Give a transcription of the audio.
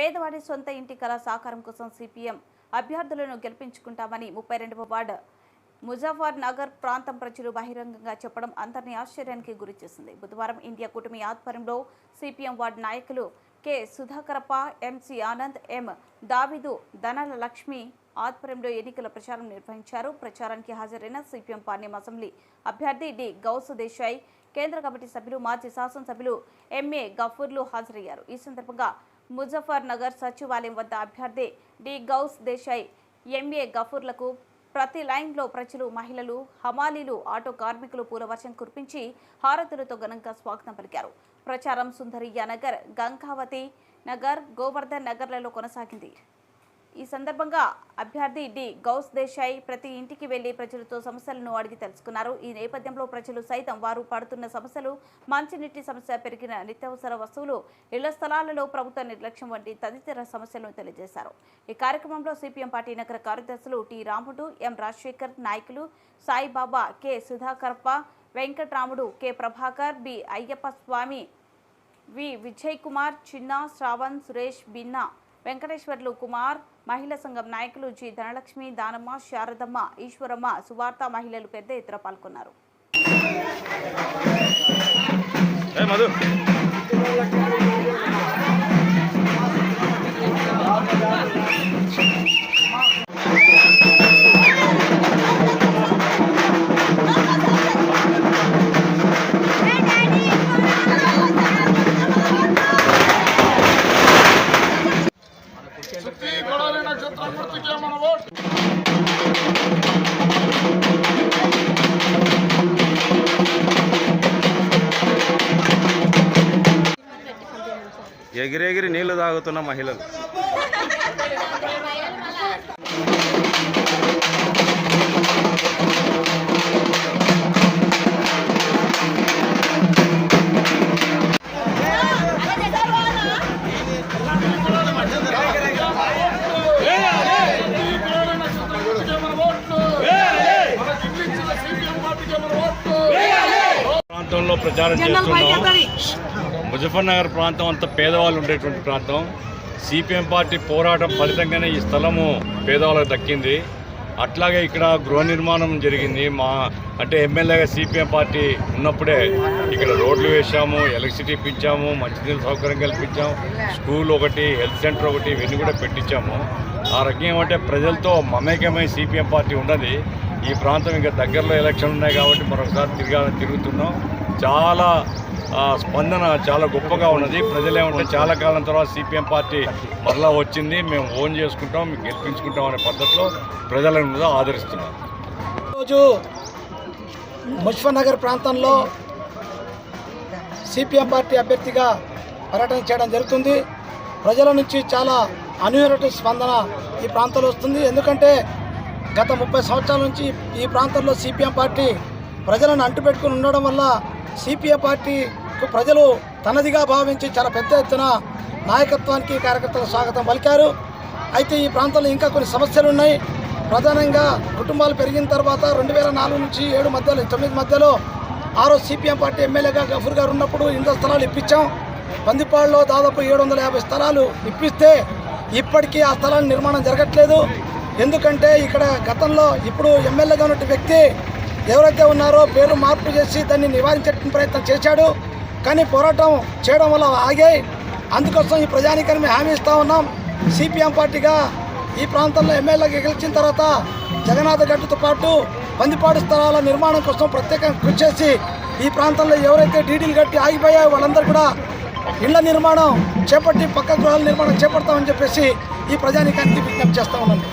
పేదవాడి సొంత ఇంటి కళ సాకారం కోసం సిపిఎం అభ్యర్థులను గెలిపించుకుంటామని ముప్పై రెండవ వార్డు ముజఫర్ నగర్ ప్రాంతం ప్రజలు బహిరంగంగా చెప్పడం అందరినీ ఆశ్చర్యానికి గురిచేసింది బుధవారం ఇండియా కూటమి ఆధ్వర్యంలో సిపిఎం వార్డు నాయకులు K. Sudhakarappa MC Anand M. Davidu Dhanalakshmi ఆధ్వర్యంలో ఎన్నికల ప్రచారం నిర్వహించారు. ప్రచారానికి హాజరైన సిపిఎం పార్టీ అసెంబ్లీ అభ్యర్థి డి. గౌసు దేశాయ్ కేంద్ర కమిటీ సభ్యులు మాజీ శాసనసభ్యులు ఎంఏ గఫూర్లు హాజరయ్యారు. ఈ సందర్భంగా ముజఫర్నగర్ సచివాలయం వద్ద అభ్యర్థి డి. గౌస్ దేశాయ్ ఎంఏ గఫూర్లకు ప్రతి లైన్లో ప్రజలు మహిళలు హమాలీలు ఆటో కార్మికులు పూలవర్షం కురిపించి హారతులతో ఘనంగా స్వాగతం పలికారు. ప్రచారం సుందరియా నగర్ గంగావతి నగర్ గోవర్ధన్ నగర్లలో కొనసాగింది. ఈ సందర్భంగా అభ్యర్థి డి. గౌస్ దేశాయ్ ప్రతి ఇంటికి వెళ్ళి ప్రజలతో సమస్యలను అడిగి తెలుసుకున్నారు. ఈ నేపథ్యంలో ప్రజలు సైతం వారు పడుతున్న సమస్యలు మంచినీటి సమస్య పెరిగిన నిత్యావసర వస్తువులు ఇళ్ళ స్థలాలలో ప్రభుత్వ నిర్లక్ష్యం వంటి తదితర సమస్యలను తెలియజేశారు. ఈ కార్యక్రమంలో సిపిఎం పార్టీ నగర కార్యదర్శులు టి. రాముడు ఎం. రాజశేఖర్ నాయకులు Saibaba K. Sudhakarappa Venkatramudu K. Prabhakar B. Ayyappa Swamy V. Vijay Kumar చిన్న శ్రావణ్ సురేష్ బిన్నా వెంకటేశ్వర్లు కుమార్ మహిళా సంఘం నాయకులు జి ధనలక్ష్మి దానమ్మ శారదమ్మ ఈశ్వరమ్మ సువార్త మహిళలు పెద్ద ఎత్తున పాల్గొన్నారు. ఎగిరెగిరి నీళ్ళు తాగుతున్న మహిళలు. ప్రాంతంలో ప్రచారం చేస్తున్నాం. ముజఫర్నగర్ ప్రాంతం అంతా పేదవాళ్ళు ఉండేటువంటి ప్రాంతం. సిపిఎం పార్టీ పోరాటం ఫలితంగానే ఈ స్థలము పేదవాళ్ళకి దక్కింది. అట్లాగే ఇక్కడ గృహ నిర్మాణం జరిగింది. మా అంటే ఎమ్మెల్యేగా సిపిఎం పార్టీ ఉన్నప్పుడే ఇక్కడ రోడ్లు వేసాము ఎలక్ట్రిసిటీ ఇప్పించాము మంచినీళ్ళ సౌకర్యం కల్పించాము స్కూల్ ఒకటి హెల్త్ సెంటర్ ఒకటి ఇవన్నీ కూడా పెట్టించాము. ఆ రకం ఏమంటే ప్రజలతో మమేకమై సిపిఎం పార్టీ ఉన్నది. ఈ ప్రాంతం ఇంకా దగ్గరలో ఎలక్షన్లు ఉన్నాయి కాబట్టి మరొకసారి తిరగా తిరుగుతున్నాం. చాలా స్పందన చాలా గొప్పగా ఉన్నది. ప్రజలేమంటే చాలా కాలం తర్వాత సిపిఎం పార్టీ మరలా వచ్చింది. మేము ఓన్ చేసుకుంటాం మేము గెలిపించుకుంటాం అనే పద్ధతిలో ప్రజలను ఆదరిస్తున్నాం. ఈరోజు ముష్ఫర్ నగర్ ప్రాంతంలో సిపిఎం పార్టీ అభ్యర్థిగా పర్యటన చేయడం జరుగుతుంది. ప్రజల నుంచి చాలా అనూహ్యమైన స్పందన ఈ ప్రాంతంలో వస్తుంది. ఎందుకంటే గత ముప్పై సంవత్సరాల నుంచి ఈ ప్రాంతంలో సిపిఎం పార్టీ ప్రజలను అంటుపెట్టుకుని ఉండడం వల్ల సిపిఎం పార్టీకు ప్రజలు తనదిగా భావించి చాలా పెద్ద ఎత్తున నాయకత్వానికి కార్యకర్తల స్వాగతం పలికారు. అయితే ఈ ప్రాంతంలో ఇంకా కొన్ని సమస్యలు ఉన్నాయి. ప్రధానంగా కుటుంబాలు పెరిగిన తర్వాత రెండు వేల నాలుగు నుంచి ఏడు మధ్యలో తొమ్మిది మధ్యలో ఆరో సిపిఎం పార్టీ ఎమ్మెల్యేగా గఫూర్ గారు ఉన్నప్పుడు ఇంత స్థలాలు ఇప్పించాం. పందిపాడులో దాదాపు ఏడు వందల యాభై స్థలాలు ఇప్పిస్తే ఇప్పటికీ ఆ స్థలాల నిర్మాణం జరగట్లేదు. ఎందుకంటే ఇక్కడ గతంలో ఇప్పుడు ఎమ్మెల్యేగా ఉన్న వ్యక్తి ఎవరైతే ఉన్నారో పేరు మార్పు చేసి దాన్ని నివారించే ప్రయత్నం చేశాడు. కానీ పోరాటం చేయడం వల్ల ఆగాయి అందుకోసం ఈ ప్రజానికాన్ని మేము హామీ ఇస్తా ఉన్నాం. సిపిఎం పార్టీగా ఈ ప్రాంతంలో ఎమ్మెల్యేగా గెలిచిన తర్వాత జగన్నాథ గడ్డతో పాటు పందిపాడు స్థలాల నిర్మాణం కోసం ప్రత్యేకంగా కృషి చేసి ఈ ప్రాంతంలో ఎవరైతే డీడీలు కట్టి ఆగిపోయాయో వాళ్ళందరూ కూడా ఇళ్ళ నిర్మాణం చేపట్టి పక్క గృహాల నిర్మాణం చేపడతామని చెప్పేసి ఈ ప్రజానికానికి విజ్ఞప్తి చేస్తా ఉన్నాను